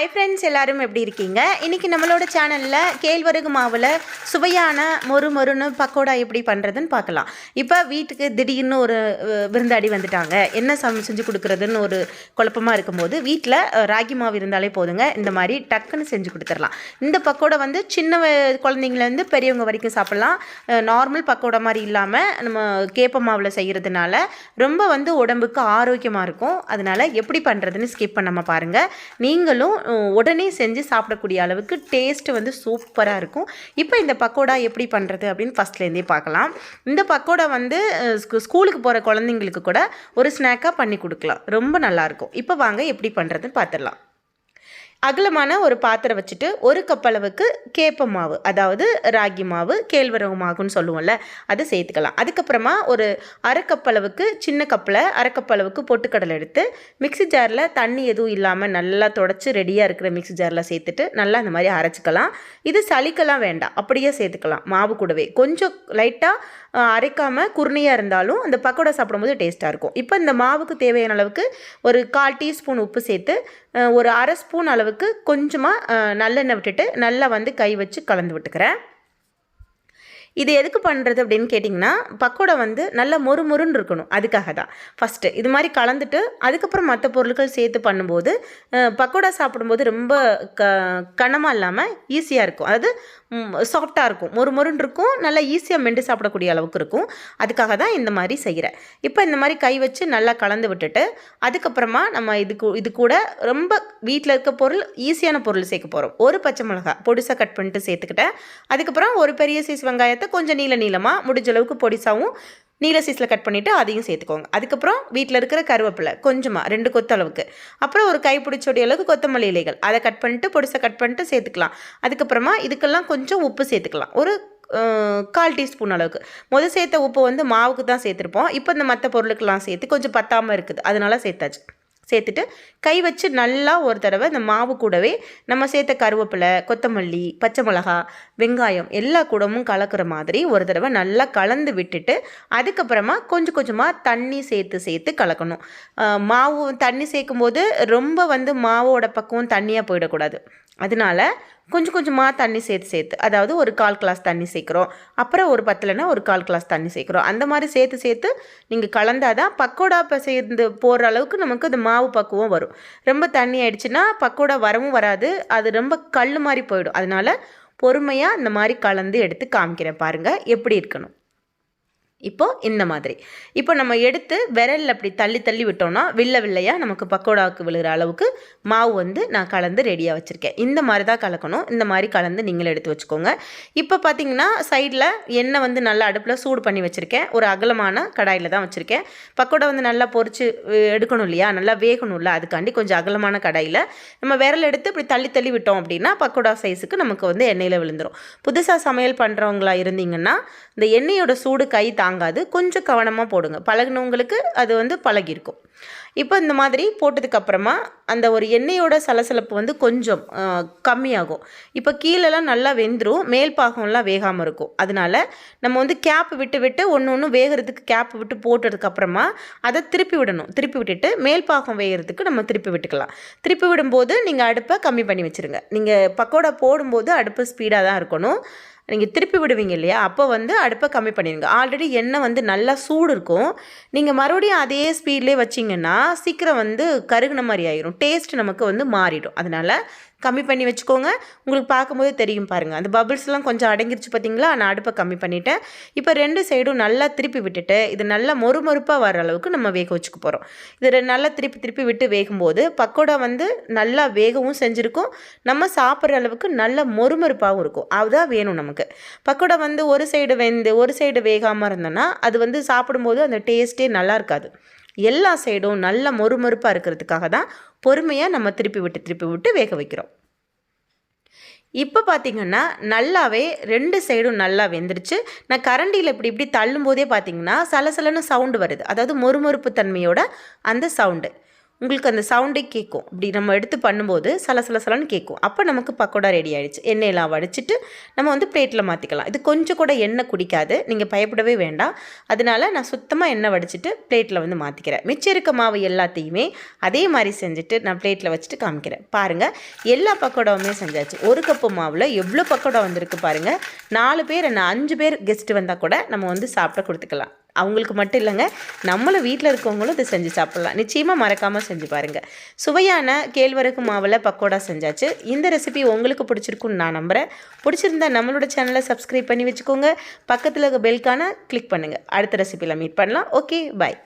Hi friends எல்லோரும் எப்படி இருக்கீங்க? இன்றைக்கி நம்மளோட சேனலில் கேழ்வரகு மாவில் சுவையான மொறு மொறுன்னு பக்கோடா எப்படி பண்ணுறதுன்னு பார்க்கலாம். இப்போ வீட்டுக்கு திடீர்னு ஒரு விருந்தாடி வந்துட்டாங்க. என்ன சமை செஞ்சு கொடுக்குறதுன்னு ஒரு குழப்பமாக இருக்கும்போது வீட்டில் ராகி மாவு இருந்தாலே போதுங்க. இந்த மாதிரி டக்குன்னு செஞ்சு கொடுத்துடலாம். இந்த பக்கோடா வந்து சின்ன குழந்தைங்கலேருந்து பெரியவங்க வரைக்கும் சாப்பிட்லாம். நார்மல் பக்கோடா மாதிரி இல்லாமல் நம்ம கேப்ப மாவில் செய்கிறதுனால ரொம்ப வந்து உடம்புக்கு ஆரோக்கியமாக இருக்கும். அதனால் எப்படி பண்ணுறதுன்னு ஸ்கிப் பண்ணாமல் பாருங்கள் நீங்களும் உடனே செஞ்சு சாப்பிடக்கூடிய அளவுக்கு டேஸ்ட் வந்து சூப்பராக இருக்கும். இப்போ இந்த பக்கோடா எப்படி பண்ணுறது அப்படின்னு ஃபஸ்ட்லேருந்தே பார்க்கலாம். இந்த பக்கோடா வந்து ஸ்கூ- ஸ்கூலுக்கு போகிற குழந்தைங்களுக்கு கூட ஒரு ஸ்நாக்காக பண்ணி கொடுக்கலாம். ரொம்ப நல்லாயிருக்கும் இப்போ வாங்க எப்படி பண்ணுறதுன்னு பார்த்துடலாம் அகலமான ஒரு பாத்திரம் வச்சுட்டு ஒரு கப் அளவுக்கு கேப்ப மாவு அதாவது ராகி மாவு கேழ்வரகு மாவுன்னு சொல்லுவோம்ல அதை சேர்த்துக்கலாம். அதுக்கப்புறமா ஒரு அரை கப் அளவுக்கு சின்ன கப்பில் அரை கப் அளவுக்கு பொட்டுக்கடலை எடுத்து மிக்ஸி ஜாரில் தண்ணி எதுவும் இல்லாமல் நல்லா தொடச்சி ரெடியாக இருக்கிற மிக்ஸி ஜாரில் சேர்த்துட்டு நல்லா இந்த மாதிரி அரைச்சிக்கலாம். இது சளிக்கெல்லாம் வேண்டாம் அப்படியே சேர்த்துக்கலாம் மாவு கூடவே. கொஞ்சம் லைட்டாக அரைக்காமல் குருணையாக இருந்தாலும் அந்த பக்கோடா சாப்பிடும்போது டேஸ்ட்டாக இருக்கும். இப்போ இந்த மாவுக்கு தேவையான அளவுக்கு ஒரு கால் டீஸ்பூன் உப்பு சேர்த்து ஒரு அரை ஸ்பூன் அளவுக்கு கொஞ்சமாக நல்லெண்ணெய் விட்டுட்டு நல்லா வந்து கை வச்சு கலந்து விட்டுக்கிறேன். இது எதுக்கு பண்ணுறது அப்படின்னு கேட்டிங்கன்னா பக்கோடா வந்து நல்லா மொறு மொறுன்னு இருக்கணும். அதுக்காக தான். ஃபஸ்ட்டு இது மாதிரி கலந்துட்டு அதுக்கப்புறம் மற்ற பொருட்கள் சேர்த்து பண்ணும்போது பக்கோடா சாப்பிடும்போது ரொம்ப க கனமாக இல்லாமல் ஈஸியாக இருக்கும். அதாவது சாஃப்டாக இருக்கும். மொறு மொறுன்னு இருக்கும். நல்லா ஈஸியாக மெண்டு சாப்பிடக்கூடிய அளவுக்கு இருக்கும். அதுக்காக தான் இந்த மாதிரி செய்கிறேன். இப்போ இந்த மாதிரி கை வச்சு நல்லா கலந்து விட்டுட்டு அதுக்கப்புறமா நம்ம இதுக்கு இது கூட ரொம்ப வீட்டில் இருக்க பொருள் ஈஸியான பொருள் சேர்க்க போகிறோம். ஒரு பச்சை மிளகாய் பொடிசாக கட் பண்ணிட்டு சேர்த்துக்கிட்டேன். அதுக்கப்புறம் ஒரு பெரிய சைஸ் வெங்காயத்தை கொஞ்சம் நீள நீளமாக முடிஞ்ச அளவுக்கு பொடிசாவும் நீல சீஸில் கட் பண்ணிவிட்டு அதையும் சேர்த்துக்கோங்க. அதுக்கப்புறம் வீட்டில் இருக்கிற கருவேப்பிலை கொஞ்சமாக ரெண்டு கொத்து அளவுக்கு. அப்புறம் ஒரு கைப்பிடிச்சோடைய அளவுக்கு கொத்தமல்லி இலைகள். அதை கட் பண்ணிட்டு பொடிசை கட் பண்ணிட்டு சேர்த்துக்கலாம். அதுக்கப்புறமா இதுக்கெல்லாம் கொஞ்சம் உப்பு சேர்த்துக்கலாம். ஒரு கால் டீஸ்பூன் அளவுக்கு. முதல் சேர்த்த உப்பு வந்து மாவுக்கு தான் சேர்த்துருப்போம். இப்போ இந்த மற்ற பொருளுக்கெல்லாம் சேர்த்து கொஞ்சம் பத்தாமல் இருக்குது. அதனால சேர்த்தாச்சு. சேர்த்துட்டு கை வச்சு நல்லா ஒரு தடவை இந்த மாவு கூடவே நம்ம சேர்த்த கருவேப்பிலை கொத்தமல்லி பச்சை மிளகா வெங்காயம் எல்லா கூடமும் கலக்கிற மாதிரி ஒரு தடவை நல்லா கலந்து விட்டுட்டு அதுக்கப்புறமா கொஞ்சம் கொஞ்சமாக தண்ணி சேர்த்து சேர்த்து கலக்கணும். மாவு தண்ணி சேர்க்கும்போது ரொம்ப வந்து மாவோட பக்கம் தண்ணியாக போயிடக்கூடாது. அதனால கொஞ்சம் கொஞ்சமாக தண்ணி சேர்த்து சேர்த்து அதாவது ஒரு கால் கிளாஸ் தண்ணி சேர்க்குறோம். அப்புறம் ஒரு பத்தலைன்னா ஒரு கால் கிளாஸ் தண்ணி சேர்க்குறோம். அந்த மாதிரி சேர்த்து சேர்த்து நீங்கள் கலந்தாதான் பக்கோடா இப்போ சேர்ந்து போடுற அளவுக்கு நமக்கு அந்த மாவு பக்குவம் வரும். ரொம்ப தண்ணி ஆயிடுச்சுன்னா பக்கோடா வரவும் வராது. அது ரொம்ப கல் மாதிரி போயிடும். அதனால பொறுமையாக இந்த மாதிரி கலந்து எடுத்து காமிக்கிறேன் பாருங்கள் எப்படி இருக்கணும்? இப்போது இந்த மாதிரி. இப்போ நம்ம எடுத்து விரலில் அப்படி தள்ளி தள்ளி விட்டோம்னா வில்ல வில்லையாக நமக்கு பக்கோடாவுக்கு விழுகிற அளவுக்கு மாவு வந்து நான் கலந்து ரெடியாக வச்சுருக்கேன். இந்த மாதிரி தான் கலக்கணும். இந்த மாதிரி கலந்து நீங்கள் எடுத்து வச்சுக்கோங்க. இப்போ பார்த்தீங்கன்னா சைடில் எண்ணெய் வந்து நல்லா அடுப்பில் சூடு பண்ணி வச்சுருக்கேன். ஒரு அகலமான கடாயில் தான் வச்சுருக்கேன். பக்கோடா வந்து நல்லா பொறிச்சு எடுக்கணும் இல்லையா? நல்லா வேகணும்ல. அதுக்காண்டி கொஞ்சம் அகலமான கடாயில் நம்ம விரல் எடுத்து இப்படி தள்ளி தள்ளி விட்டோம் அப்படின்னா பக்கோடா சைஸுக்கு நமக்கு வந்து எண்ணெயில் விழுந்துடும் புதுசாக சமையல் பண்ணுறவங்களா இருந்தீங்கன்னா இந்த எண்ணெயோட சூடு கை தாங்காது. கொஞ்சம் கவனமாக போடுங்க. பழகுனவங்களுக்கு அது வந்து பழகிருக்கும். இப்போ இந்த மாதிரி போட்டதுக்கப்புறமா அந்த ஒரு எண்ணெயோட சலசலப்பு வந்து கொஞ்சம் கம்மியாகும். இப்போ கீழெல்லாம் நல்லா வெந்துடும் மேல் பாகம்லாம் வேகாமல் இருக்கும். அதனால நம்ம வந்து கேப் விட்டு விட்டு ஒன்று ஒன்று வேகிறதுக்கு கேப் விட்டு போட்டதுக்கப்புறமா அதை திருப்பி விடணும். திருப்பி விட்டுட்டு மேல் பாகம் வேகிறதுக்கு நம்ம திருப்பி விட்டுக்கலாம். திருப்பி விடும்போது நீங்கள் அடுப்பை கம்மி பண்ணி வச்சுருங்க. நீங்கள் பக்கோடா போடும்போது அடுப்பு ஸ்பீடாக தான் இருக்கணும். நீங்கள் திருப்பி விடுவீங்க இல்லையா? அப்போ வந்து அடுப்பை கம்மி பண்ணிடுங்க. ஆல்ரெடி எண்ணெய் வந்து நல்லா சூடு இருக்கும். நீங்கள் மறுபடியும் அதே ஸ்பீட்லேயே வச்சிங்கன்னா சீக்கிரம் வந்து கருகுன மாதிரி ஆயிரும். டேஸ்ட் நமக்கு வந்து மாறிடும். அதனால் கம்மி பண்ணி வச்சுக்கோங்க. உங்களுக்கு பார்க்கும்போது தெரியும் பாருங்கள் அந்த பபிள்ஸ்லாம் கொஞ்சம் அடங்கிருச்சு பார்த்தீங்களா நான் அடுப்பை கம்மி பண்ணிட்டேன். இப்போ ரெண்டு சைடும் நல்லா திருப்பி விட்டுட்டு இது நல்லா மொறுமொறுப்பாக வர அளவுக்கு நம்ம வேக வச்சுக்க போகிறோம் இது நல்லா திருப்பி திருப்பி விட்டு வேகும்போது பக்கோடா வந்து நல்லா வேகவும் செஞ்சுருக்கும். நம்ம சாப்பிட்ற அளவுக்கு நல்ல மொறுமொறுப்பாகவும் இருக்கும். அதுதான் வேணும் நமக்கு. பக்கோடா வந்து ஒரு சைடு வெந்து ஒரு சைடு வேகாமல் இருந்தோன்னா அது வந்து சாப்பிடும்போது அந்த டேஸ்ட்டே நல்லா இருக்காது. எல்லா சைடும் நல்ல மொறுமொறுப்பாக இருக்கிறதுக்காக தான் பொறுமையாக நம்ம திருப்பி விட்டு திருப்பி விட்டு வேக வைக்கிறோம். இப்போ பார்த்தீங்கன்னா நல்லாவே ரெண்டு சைடும் நல்லா வெந்துருச்சு. நான் கரண்டியில் இப்படி இப்படி தள்ளும் போதே பார்த்தீங்கன்னா சலசலன்னு சவுண்டு வருது. அதாவது மொறுமொறுப்பு தன்மையோட அந்த சவுண்டு உங்களுக்கு அந்த சவுண்டே கேட்கும் இப்படி நம்ம எடுத்து பண்ணும்போது சல சல சலன்னு கேட்கும் அப்போ நமக்கு பக்கோடா ரெடி ஆகிடுச்சு எண்ணெயெல்லாம் வடிச்சிட்டு நம்ம வந்து பிளேட்டில் மாற்றிக்கலாம் இது கொஞ்சம் கூட எண்ணெய் குடிக்காது. நீங்கள் பயப்படவே வேண்டாம். அதனால நான் சுத்தமாக எண்ணெய் வடிச்சிட்டு பிளேட்டில் வந்து மாற்றிக்கிறேன் மிச்சம் இருக்க மாவு எல்லாத்தையுமே அதே மாதிரி செஞ்சுட்டு நான் பிளேட்டில் வச்சுட்டு காமிக்கிறேன். பாருங்கள் எல்லா பக்கோடாவுமே செஞ்சாச்சு. ஒரு கப்பு மாவில் எவ்வளோ பக்கோடா வந்திருக்கு பாருங்கள் நாலு பேர் என்ன அஞ்சு பேர் கெஸ்ட்டு வந்தால் கூட நம்ம வந்து சாப்பிட கொடுத்துக்கலாம். அவங்களுக்கு மட்டும் இல்லைங்க நம்மளும் வீட்டில் இருக்கவங்களும் இதை செஞ்சு சாப்பிட்லாம். நிச்சயமாக மறக்காமல் செஞ்சு பாருங்கள் சுவையான கேழ்வரகு மாவில் பக்கோடா செஞ்சாச்சு. இந்த ரெசிபி உங்களுக்கு பிடிச்சிருக்குன்னு நான் நம்புகிறேன் பிடிச்சிருந்தா நம்மளோட சேனலை சப்ஸ்கிரைப் பண்ணி வச்சுக்கோங்க. பக்கத்தில் இருக்க பெல்கான கிளிக் பண்ணுங்கள் அடுத்த ரெசிபியில் மீட் பண்ணலாம். Okay bye